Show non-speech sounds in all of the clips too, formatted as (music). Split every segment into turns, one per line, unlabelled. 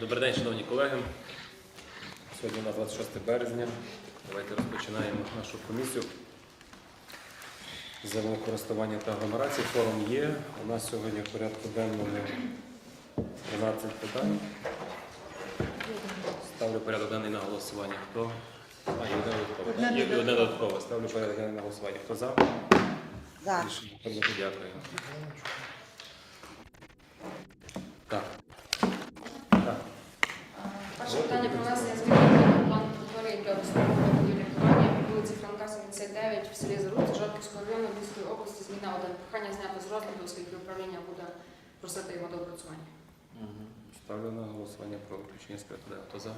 Добрий день, шановні колеги. Сьогодні у нас 26 березня. Давайте розпочинаємо нашу комісію з користування та агломерації. Форум є. У нас сьогодні в порядку денному 13 питань. Ставлю порядок денний на голосування. Хто? А, є одне додаткове. Є одне додаткове. Ставлю порядок денний на голосування. Хто за?
За.
Рішення прийнято. Дякую. Так.
Перше питання про внесення змін до плану території для обслуговування будівлі по вулиці Франка 79 в селі Заруці Жовківського району Львівської області. Зміна 1. Прохання зняти з розгляду, оскільки управління буде просити його до опрацювання.
Ставлю на голосування про включення з порядку. Хто за?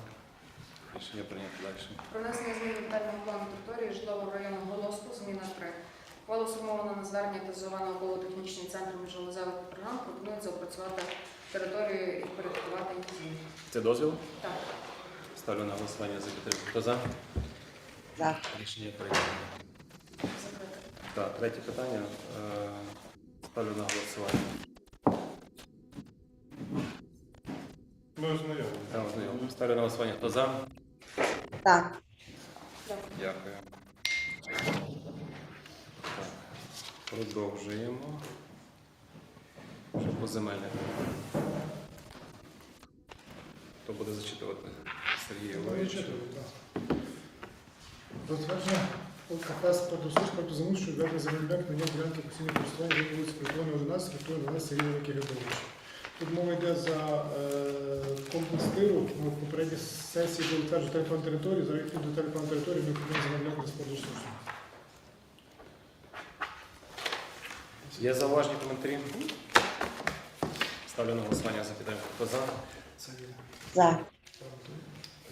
Рішення прийнято далі.
Про внесення змін до детального плану території житлового району Голоску, зміна 3. Ухвалу сформовано на звернення та зовано науково-технічний центр міжгалузевих програм. Пропонується опрацювати територію і порядкувати її.
Це дозвіл?
Так.
Ставлю на голосування за підтримку. Хто за?
За.
Рішення прийнято.
Закрити.
Так, третє питання. Е, Ставлю на голосування.
Ми ознайомлені.
Там знайомо. Ставлю на голосування. Хто за?
Так.
Дякую.
Так. Продовжуємо. Що по земельних. Хто буде зачитувати? Сергій Іванович.
Затвердження ЛКП продусуш проти заму, що відведення земельних на нього ділянки постійного користування від вулиці Прикордонної 11, Рятує 12 Сергій Григорович. Тут мова йде за е, комплекс тиру. Ми в попередній сесії були затверджені територіальну територію, за відповідь до територіальної території ми купили земельних з.
Є зауважені коментарі? Ставлю на голосування за підтримку. Хто за?
Це.
За.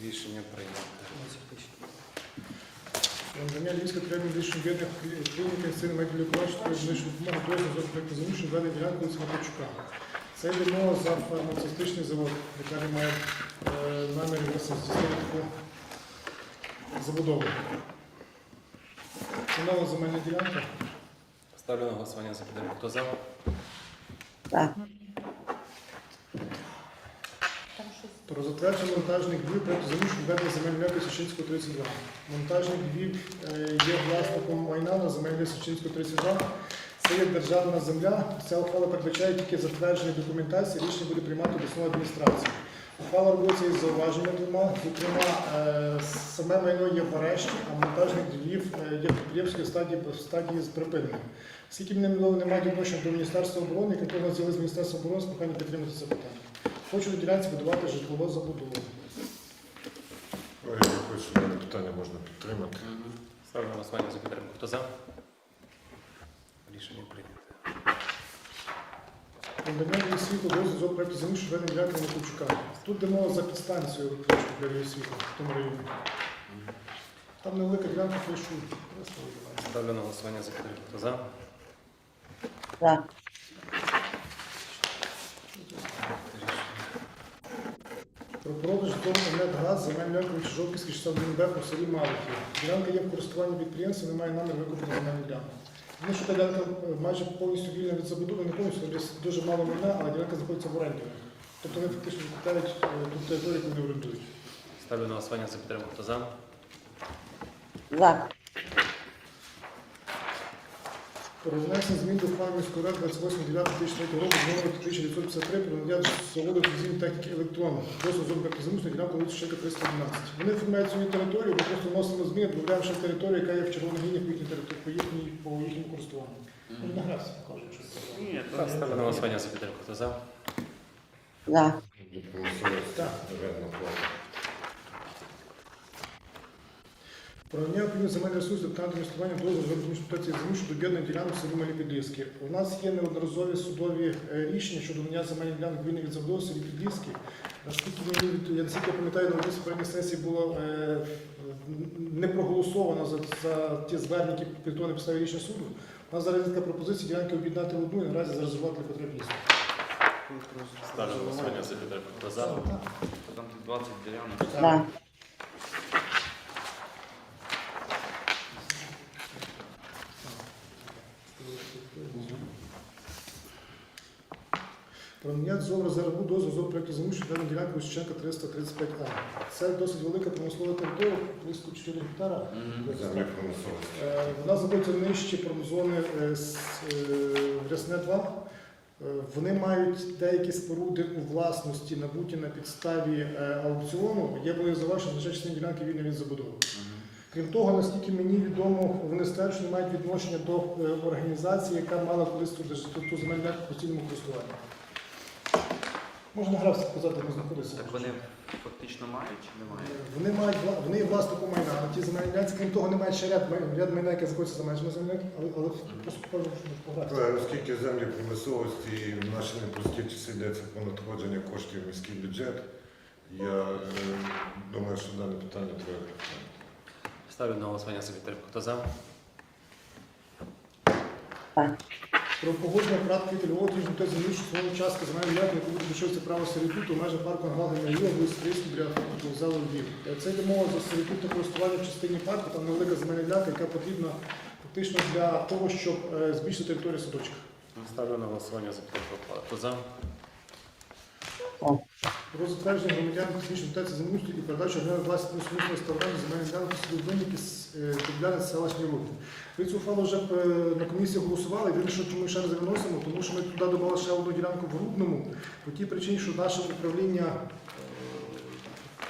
Рішення прийнято.
Надання Львівської територіальної медичної бідних клініки син Майкл Лікорович, медичну допомогу дозвіл за проєкту землі, введення ділянку Матвійчука. Це йде мова за фармацевтичний завод, який має намір здійснити таку забудову. Це нова земельна ділянка.
Ставлю на голосування за підтримку. Хто за?
Про затвердження монтажних днів проєкту землі, що введення земельної ділянки Сучинського 32. Монтажний е, є власником майна на земельні Сучинського 32. Це є державна земля. Ця ухвала передбачає тільки затвердження документації, рішення буде приймати обласна адміністрація. Ухвала робиться із зауваженнями двома. Зокрема, е, саме майно є в арешті, а монтажний двір е, є в підприємській стадії, стадії з припинення. Скільки мене не мають відношення до Міністерства оборони, як у нас з Міністерства оборони, з прохання підтримати це питання. Хочу ділянці будувати житлову забудову.
Ой, якось дане питання можна підтримати.
Ставлю на голосування за підтримку. Хто за? Рішення прийнято.
Надання світло дозвіл з проекту землі, що ведення ділянки Миколчука. Тут де мова за підстанцію для світла в тому районі. Там невелика ділянка флешу.
Ставлю на голосування за підтримку. Хто за?
За.
Про продаж дому газ земельної ділянки Чижовківський 61 Б у селі Малихів. Ділянка є в користуванні підприємства, немає намір викупити земельну ділянку. Тому що та ділянка е, майже повністю вільна від забудови, не повністю, десь дуже мало майна, але ділянка знаходиться в оренді. Тобто вони фактично е, ту територію, яку вони орендують.
Ставлю на голосування за підтримку. Хто за?
За.
Про внесення змін до ухвали міської ради 28.09.2003 року з номером 1953 про надання заводу телевізійної техніки електронних. Дозвіл з обрати замусної вулиці Шека 312. Вони формують свою територію, ми просто вносимо зміни, додаємо ще територію, яка є в червоній лінії по їхній території, по їхній, по їхньому користуванню. Можна награтися, кажуть, що це.
Так, ставлю на голосування за підтримку. Хто за?
Промисловості
Так. Про опільних земельних ресурсів депутатам інвестування дозволу з адміністрації землі щодо об'єднання ділянок в селі Малі Підліски. У нас є неодноразові судові е, рішення щодо надання земельних ділянок вільних від забудови в селі Підліски. Наскільки мені я наскільки пам'ятаю, на одній попередній сесії було е, не проголосовано за, за ті звернення, які підготовлені на підставі рішення суду. У нас зараз є така пропозиція ділянки об'єднати в одну і наразі зарезервувати для потреб лісу.
Ставлю голосування за підтримку. За?
Там 20 ділянок.
За.
Про надання ЗОВ резерву дозволу ЗОВ проєкту землі щодо даної ділянки Вищенка 335А. Це досить велика промислова територія, близько 4 гектара. Е, Вона знаходиться нижче промзони е, е, Рясне 2. Е, Вони мають деякі споруди у власності, набуті на підставі аукціону. Є були зауваження, що частина ділянки вільна від забудови. Крім того, наскільки мені відомо, вони що не мають відношення до організації, яка мала колись ту, земельну постійному користуванні. Можна грався сказати, де знаходиться.
Так вони фактично мають чи не мають?
Вони мають вла- вони є власником майна на ті земельні ділянці, крім того, не мають ще ряд, май- ряд майна, яке знаходиться за межами землі, але, але просто кажу, що пограти.
Е, Оскільки землі промисловості і в наші непрості часи йдеться про надходження коштів в міський бюджет, я е, думаю, що дане питання треба.
Ставлю на голосування за підтримку. Хто за?
Про погодження практики тижня та землі, що свого частка земельної ділянки, яку відбувається право сервітуту в межах парку нагадування Юга, вулиць Стрийський біля вокзалу Львів. Е, Це йде мова за сервітут та користування в частині парку, там невелика земельна ділянка, яка потрібна фактично для того, щоб е, збільшити територію садочка.
Ставлю на голосування за підтримку.
Про затвердження громадян технічної дотації землеустрою і передачу громадян власні сумісної сторони земельних ділянок судовинники з Дубляни селищні руки. Ми цю ухвалу вже е, на комісії голосували. Єдине, що чому ми ще раз виносимо, тому що ми туди додали ще одну ділянку в Рудному, по тій причині, що наше управління е,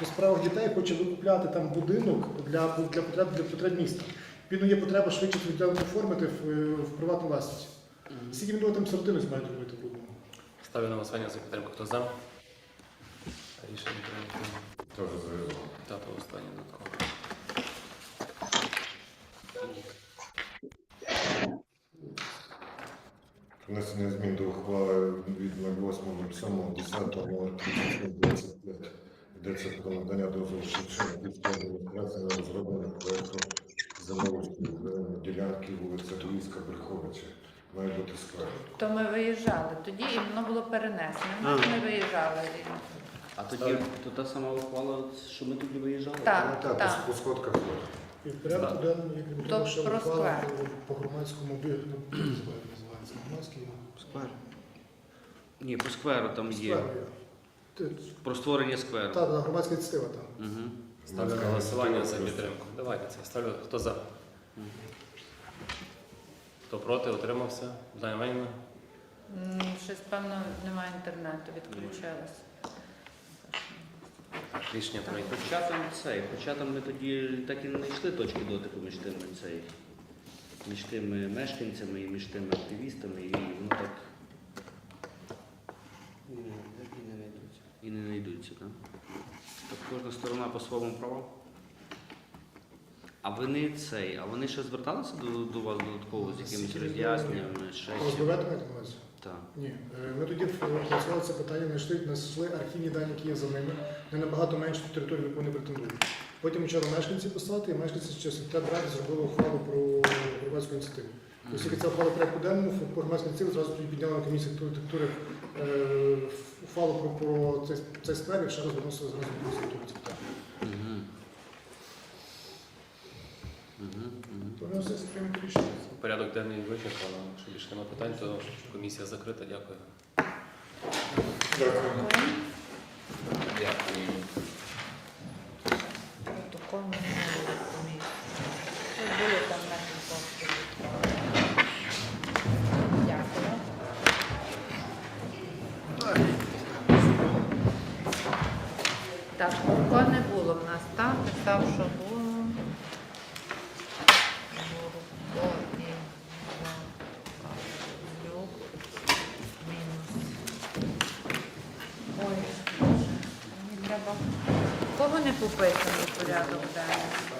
по справах дітей хоче викупляти там будинок для, для, потреб, для потреб міста. Відповідно, є потреба швидше цю ділянку оформити в, е, в приватну власність. Скільки він там сортини мають робити в Рудному?
Ставлю на голосування за підтримку. Хто за? Рішення прийнято.
Теж завезли.
Тато останнє додатково.
Внесення змін до ухвали від 08.07.10.37.25. Йдеться про надання дозволу Шевченка військової адміністрації на розроблення проєкту землеустрою ділянки вулиця Дуївська, Бреховича. Має бути сквер.
То ми виїжджали тоді, і воно було перенесено. Ми виїжджали.
А тоді то та сама ухвала, що ми тоді виїжджали?
Так,
Ну, так,
так.
по сходках.
І в порядку денному, як
То
відомо, ще ухвала по, громадському бі- ну, (clears throat) називається громадський
Сквер. Ні, по скверу там є.
сквер. Ти-
Про створення скверу.
Та, та, громадська ініціатива там.
Угу.
Ставлю на голосування за підтримку. Давайте це. Ставлю. Хто за? Хто проти? Утримався? Дана
М, Щось, певно, немає інтернету, відключилось.
Рішення прийнято.
Хоча там хоча там ми тоді так і не знайшли точки дотику між тими цей, між тими мешканцями і між тими активістами, і воно так. І не, так і не знайдуться. І не знайдуться, так? Так кожна сторона по своєму праву. А вони цей, а вони ще зверталися до, до вас додатково з якимись роз'ясненнями, ще чим?
Увазі?
Так.
Ні. Е, Ми тоді працювали це питання, знайшли, знайшли архівні дані, які є за ними, не набагато менше територію, яку вони претендують. Потім почали мешканці писати, і мешканці через секретар ради зробили ухвалу про громадську ініціативу. Оскільки ця ухвала порядку денному, по громадській ініціативі зразу тоді підняли на комісії архітектури е, ухвалу про, про цей, цей сквер, і ще раз виносили зразу до комісії все рішення.
Порядок денний вичерпано. Якщо більше немає питань, то комісія закрита. Дякую.
Дякую.
Протокол не було комісії. Щось там на кількох. Дякую. Так, не було в нас, так? Писав, що було. Бурко і Люк. Мінус. Ой, Боже, мені треба. Кого не пописаний порядок денний?